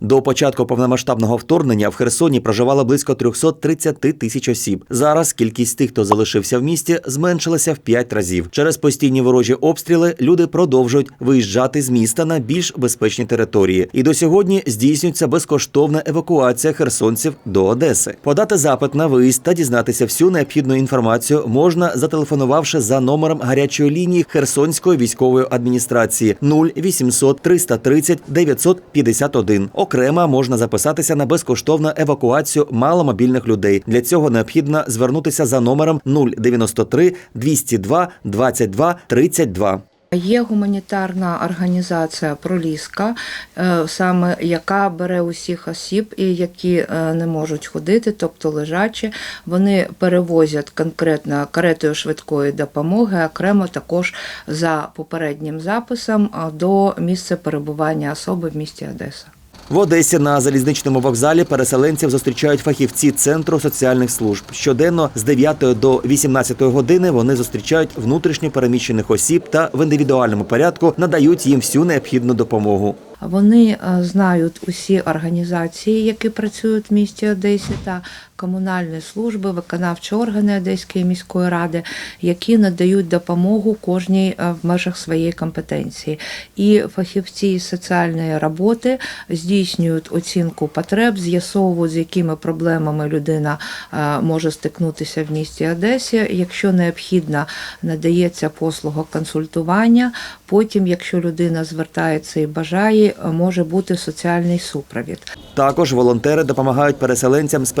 До початку повномасштабного вторгнення в Херсоні проживало близько 330 тисяч осіб. Зараз кількість тих, хто залишився в місті, зменшилася в 5 разів. Через постійні ворожі обстріли люди продовжують виїжджати з міста на більш безпечні території. І до сьогодні здійснюється безкоштовна евакуація херсонців до Одеси. Подати запит на виїзд та дізнатися всю необхідну інформацію можна, зателефонувавши за номером гарячої лінії Херсонської військової адміністрації 0800 330 951. Окремо можна записатися на безкоштовну евакуацію маломобільних людей. Для цього необхідно звернутися за номером 093 202 22 32. Є гуманітарна організація Проліска, е, саме яка бере усіх осіб, і які е, не можуть ходити, тобто лежачі. Вони перевозять конкретно каретою швидкої допомоги, окремо також за попереднім записом е, до місця перебування особи в місті Одеса. В Одесі на залізничному вокзалі переселенців зустрічають фахівці центру соціальних служб. Щоденно з 9 до 18 години вони зустрічають внутрішньо переміщених осіб та в індивідуальному порядку надають їм всю необхідну допомогу. Вони е, знають усі організації, які працюють в місті Одесі, та комунальні служби, виконавчі органи Одеської міської ради, які надають допомогу кожній е, в межах своєї компетенції. І фахівці соціальної роботи здійснюють оцінку потреб, з'ясовують, з якими проблемами людина е, може стикнутися в місті Одесі. Якщо необхідно, надається послуга консультування. Потім, якщо людина звертається і бажає, може бути соціальний супровід. Також волонтери допомагають переселенцям з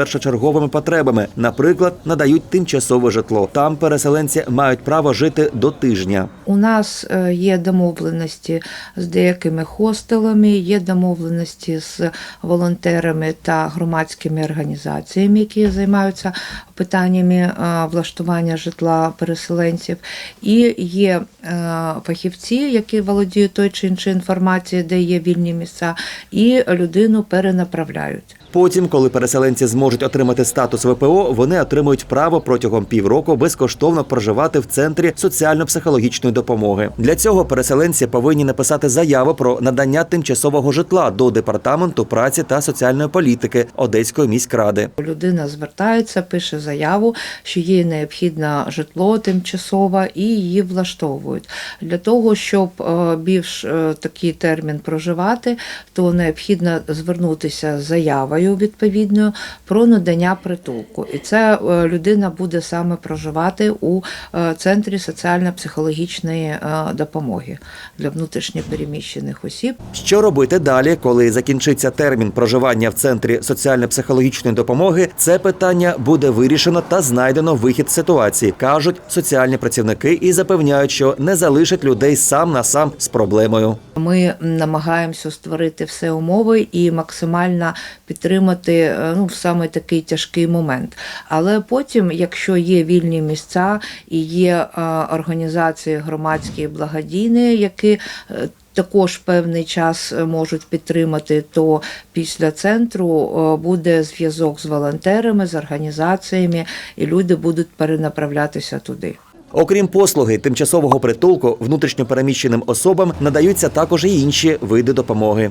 першочерговими потребами. Наприклад, надають тимчасове житло. Там переселенці мають право жити до тижня. У нас е, є домовленості з деякими хостелами, є домовленості з волонтерами та громадськими організаціями, які займаються питаннями е, влаштування житла переселенців. І є е, фахівці, які володіють той чи іншою інформацією, де є вільні місця, і людину перенаправляють. Потім, коли переселенці зможуть отримати статус ВПО, вони отримують право протягом півроку безкоштовно проживати в центрі соціально-психологічної допомоги. Для цього переселенці повинні написати заяву про надання тимчасового житла до департаменту праці та соціальної політики Одеської міськради. Людина звертається, пише заяву, що їй необхідне житло тимчасове, і її влаштовують. Для того, щоб е, більш е, такий термін проживати, то необхідно звернутися з заявою відповідною про надання притулку. І це е, людина буде саме проживати у е, центрі соціально-психологічної е, допомоги для внутрішньопереміщених осіб. Що робити далі, коли закінчиться термін проживання в центрі соціально-психологічної допомоги? Це питання буде вирішено та знайдено вихід ситуації, кажуть соціальні працівники і запевняють, що не залишать людей сам на сам з проблемою. Ми намагаємося створити все умови і максимально підтримати е, ну, в саме такий тяжкий момент. Але потім, якщо є вільні місця і є е, організації громадські і благодійні, які е, також певний час можуть підтримати, то після центру буде зв'язок з волонтерами, з організаціями, і люди будуть перенаправлятися туди. Окрім послуги тимчасового притулку внутрішньопереміщеним особам надаються також і інші види допомоги.